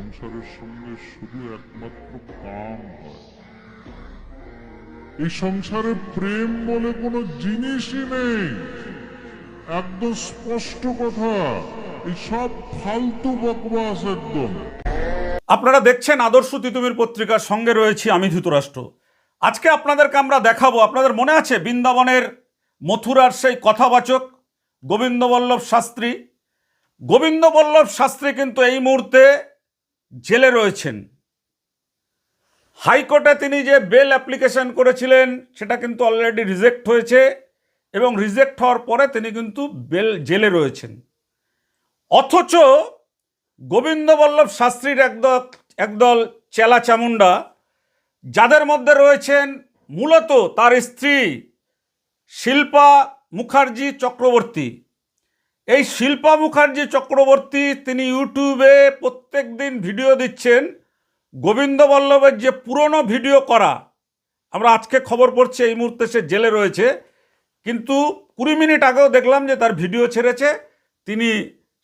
সংসারের সঙ্গে শুধু একমাত্র কাম হয়। এই সংসারে প্রেম বলে কোনো জিনিসই নেই। একদম স্পষ্ট কথা, এই সব ফালতু বকবাস একদম। আপনারা দেখছেন আদর্শ তিতুমির পত্রিকার সঙ্গে রয়েছি আমি ধৃতরাষ্ট্র। আজকে আপনাদেরকে আমরা দেখাবো, আপনাদের মনে আছে বৃন্দাবনের মথুরার সেই কথাবাচক গোবিন্দবল্লভ শাস্ত্রী? গোবিন্দবল্লভ শাস্ত্রী কিন্তু এই মুহূর্তে জেলে রয়েছেন। হাইকোর্টে তিনি যে বেল অ্যাপ্লিকেশন করেছিলেন, সেটা কিন্তু অলরেডি রিজেক্ট হয়েছে এবং রিজেক্ট হওয়ার পরে তিনি কিন্তু বেল জেলে রয়েছেন। অথচ গোবিন্দবল্লভ শাস্ত্রীর একদল একদল চেলা চামুন্ডা যাদের মধ্যে রয়েছেন মূলত তার স্ত্রী শিল্পা মুখার্জি চক্রবর্তী। এই শিল্পা মুখার্জি চক্রবর্তী তিনি ইউটিউবে প্রত্যেক দিন ভিডিও দিচ্ছেন। গোবিন্দবল্লভের যে পুরনো ভিডিও করা, আমরা আজকে খবর পড়ছি, এই মুহূর্তে সে জেলে রয়েছে। কিন্তু কুড়ি মিনিট আগেও দেখলাম যে তার ভিডিও ছেড়েছে। তিনি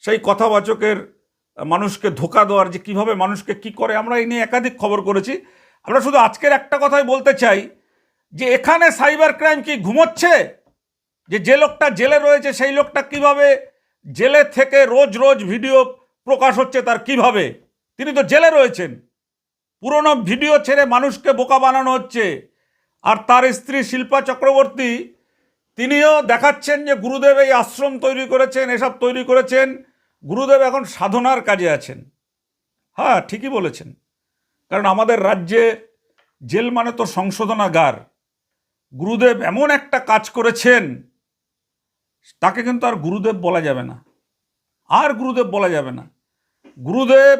সেই কথাবাচকের মানুষকে ধোকা দেওয়ার যে কীভাবে মানুষকে কি করে, আমরা এই নিয়ে একাধিক খবর করেছি। আমরা শুধু আজকের একটা কথাই বলতে চাই যে এখানে সাইবার ক্রাইম কি ঘুমোচ্ছে? যে যে লোকটা জেলে রয়েছে, সেই লোকটা কীভাবে জেলে থেকে রোজ রোজ ভিডিও প্রকাশ হচ্ছে তার কীভাবে? তিনি তো জেলে রয়েছেন। পুরনো ভিডিও ছেড়ে মানুষকে বোকা বানানো হচ্ছে। আর তার স্ত্রী শিল্পা চক্রবর্তী, তিনিও দেখাচ্ছেন যে গুরুদেব এই আশ্রম তৈরি করেছেন, এসব তৈরি করেছেন। গুরুদেব এখন সাধনার কাজে আছেন। হ্যাঁ ঠিকই বলেছেন। কারণ আমাদের রাজ্যে জেল মানে তো সংশোধনাগার। গুরুদেব এমন একটা কাজ করেছেন তাকে কিন্তু আর গুরুদেব বলা যাবে না। আর গুরুদেব বলা যাবে না। গুরুদেব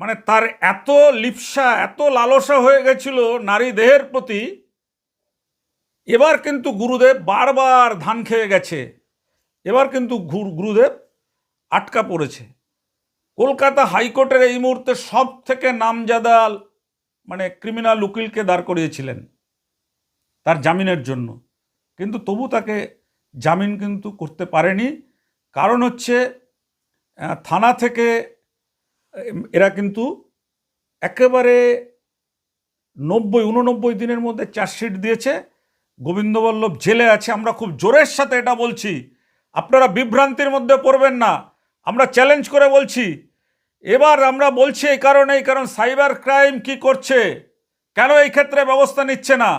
মানে তার এত লিপসা, এত লালসা হয়ে গেছিল নারী দেহের প্রতি, এবার কিন্তু গুরুদেব বারবার ধান খেয়ে গেছে। এবার কিন্তু গুরুদেব আটকা পড়েছে। কলকাতা হাইকোর্টের এই মুহূর্তে সব থেকে নামজাদা মানে ক্রিমিনাল উকিলকে দাঁড় করিয়েছিলেন, তার জামিনের জন্য। কিন্তু তবু তাকে জামিন কিন্তু করতে পারেনি। কারণ হচ্ছে থানা থেকে এরা কিন্তু একেবারে নব্বই উননব্বই দিনের মধ্যে চার্জশিট দিয়েছে। গোবিন্দবল্লভ জেলে আছে। আমরা খুব জোরের সাথে এটা বলছি। আপনারা বিভ্রান্তির মধ্যে পড়বেন না। আমরা চ্যালেঞ্জ করে বলছি। এবার আমরা বলছি এই কারণে এই কারণ সাইবার ক্রাইম কি করছে? কেন এই ক্ষেত্রে ব্যবস্থা নিচ্ছে না?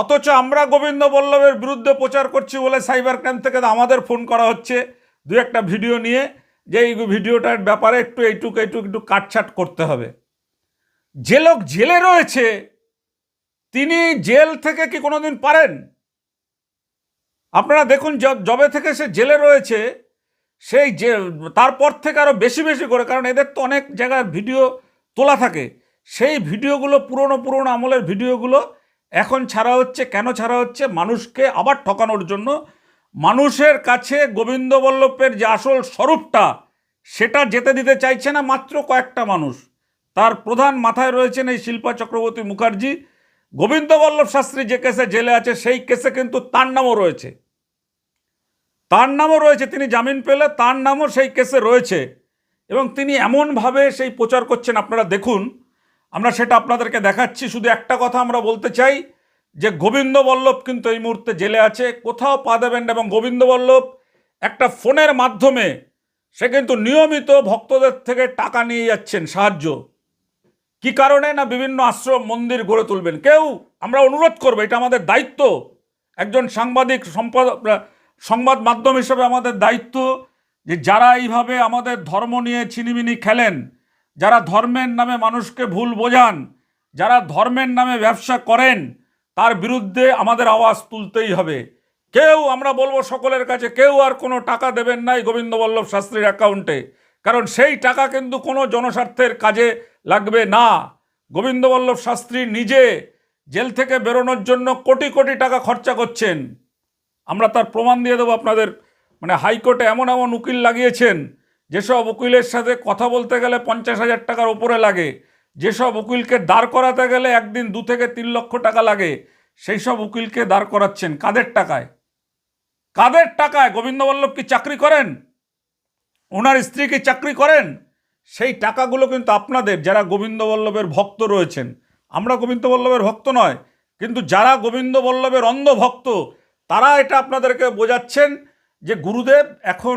অথচ আমরা গোবিন্দ বল্লভের বিরুদ্ধে প্রচার করছি বলে সাইবার ক্রাইম থেকে আমাদের ফোন করা হচ্ছে। দু একটা ভিডিও নিয়ে, যে এই ভিডিওটার ব্যাপারে একটু এইটুকু এইটুকু একটু কাটছাট করতে হবে। যে লোক জেলে রয়েছে, তিনি জেল থেকে কি কোনোদিন পারেন? আপনারা দেখুন যবে থেকে সে জেলে রয়েছে, সেই যে তারপর থেকে আরও বেশি বেশি করে, কারণ এদের তো অনেক জায়গার ভিডিও তোলা থাকে। সেই ভিডিওগুলো, পুরনো পুরনো আমলের ভিডিওগুলো এখন ছাড়া হচ্ছে, কেন ছাড়া হচ্ছে? মানুষকে আবার ঠকানোর জন্য। মানুষের কাছে গোবিন্দবল্লভের যে আসল স্বরূপটা, সেটা যেতে দিতে চাইছে না মাত্র কয়েকটা মানুষ। তার প্রধান মাথায় রয়েছেন এই শিল্পা চক্রবর্তী মুখার্জি। গোবিন্দবল্লভ শাস্ত্রী যে কেসে জেলে আছে, সেই কেসে কিন্তু তার নামও রয়েছে। তার নামও রয়েছে, তিনি জামিন পেলে তার নামও সেই কেসে রয়েছে। এবং তিনি এমনভাবে সেই প্রচার করছেন, আপনারা দেখুন। আমরা সেটা আপনাদেরকে দেখাচ্ছি, শুধু একটা কথা আমরা বলতে চাই, যে গোবিন্দ বল্লভ কিন্তু এই মুহূর্তে জেলে আছে। কোথাও পা দেবেন এবং গোবিন্দ বল্লভ একটা ফোনের মাধ্যমে সে কিন্তু নিয়মিত ভক্তদের থেকে টাকা নিয়ে যাচ্ছেন সাহায্য। কি কারণে না বিভিন্ন আশ্রম, মন্দির গড়ে তুলবেন? কেউ আমরা অনুরোধ করব, এটা আমাদের দায়িত্ব। একজন সাংবাদিক, সম্পাদ, সংবাদ মাধ্যম হিসেবে আমাদের দায়িত্ব যে যারা এইভাবে আমাদের ধর্ম নিয়ে ছিনিমিনি খেলেন যারা ধর্মের নামে মানুষকে ভুল বোঝান, যারা ধর্মের নামে ব্যবসা করেন, তার বিরুদ্ধে আমাদের আওয়াজ তুলতেই হবে। কেউ, আমরা বলব সকলের কাছে, কেউ আর কোনো টাকা দেবেন নাই গোবিন্দবল্লভ শাস্ত্রীর অ্যাকাউন্টে। কারণ সেই টাকা কিন্তু কোনো জনস্বার্থের কাজে লাগবে না। গোবিন্দবল্লভ শাস্ত্রী নিজে জেল থেকে বেরোনোর জন্য কোটি কোটি টাকা খরচা করছেন। আমরা তার প্রমাণ দিয়ে দেবো আপনাদের। মানে হাইকোর্টে এমন এমন উকিল লাগিয়েছেন যেসব উকিলের সাথে কথা বলতে গেলে পঞ্চাশ হাজার টাকার ওপরে লাগে, যেসব উকিলকে দাঁড় করাতে গেলে একদিন দু থেকে তিন লক্ষ টাকা লাগে, সেই সব উকিলকে দাঁড় করাচ্ছেন কাদের টাকায়? কাদের টাকায়? গোবিন্দবল্লভ কি চাকরি করেন? ওনার স্ত্রী কি চাকরি করেন? সেই টাকাগুলো কিন্তু আপনাদের, যারা গোবিন্দবল্লভের ভক্ত রয়েছেন। আমরা গোবিন্দবল্লভের ভক্ত নয়, কিন্তু যারা গোবিন্দবল্লভের অন্ধ ভক্ত তারা এটা আপনাদেরকে বোঝাচ্ছেন যে গুরুদেব এখন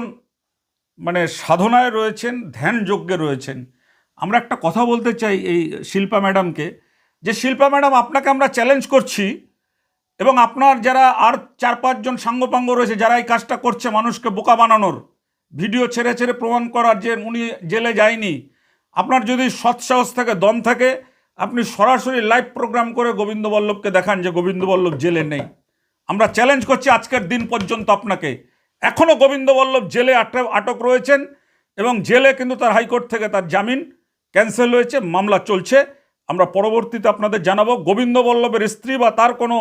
মানে সাধনায় রয়েছেন ধ্যান যজ্ঞে রয়েছেন। আমরা একটা কথা বলতে চাই এই শিল্পা ম্যাডামকে, যে শিল্পা ম্যাডাম আপনাকে আমরা চ্যালেঞ্জ করছি এবং আপনার যারা আর চার পাঁচজন সাঙ্গপাঙ্গ রয়েছে, যারা এই কাজটা করছে মানুষকে বোকা বানানোর, ভিডিও ছেড়ে ছেড়ে প্রমাণ করার যে উনি জেলে যায়নি, আপনার যদি সৎসাহস থাকে, দম থাকে, আপনি সরাসরি লাইভ প্রোগ্রাম করে গোবিন্দ বল্লভকে দেখান যে গোবিন্দ বল্লভ জেলে নেই। আমরা চ্যালেঞ্জ করছি আজকের দিন পর্যন্ত আপনাকে। এখনও গোবিন্দবল্লভ জেলে আটক আটক রয়েছেন এবং জেলে কিন্তু তার হাইকোর্ট থেকে তার জামিন ক্যান্সেল হয়েছে, মামলা চলছে। আমরা পরবর্তীতে আপনাদের জানাব, গোবিন্দবল্লভের স্ত্রী বা তার কোনো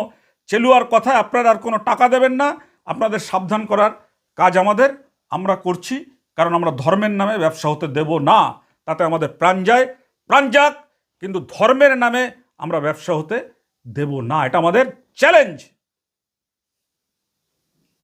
চেলুয়ার কথায় আপনারা আর কোনো টাকা দেবেন না। আপনাদের সাবধান করার কাজ আমাদের, আমরা করছি, কারণ আমরা ধর্মের নামে ব্যবসা হতে দেব না। তাতে আমাদের প্রাণ যায়, প্রাণ যাক, কিন্তু ধর্মের নামে আমরা ব্যবসা হতে দেব না। এটা আমাদের চ্যালেঞ্জ।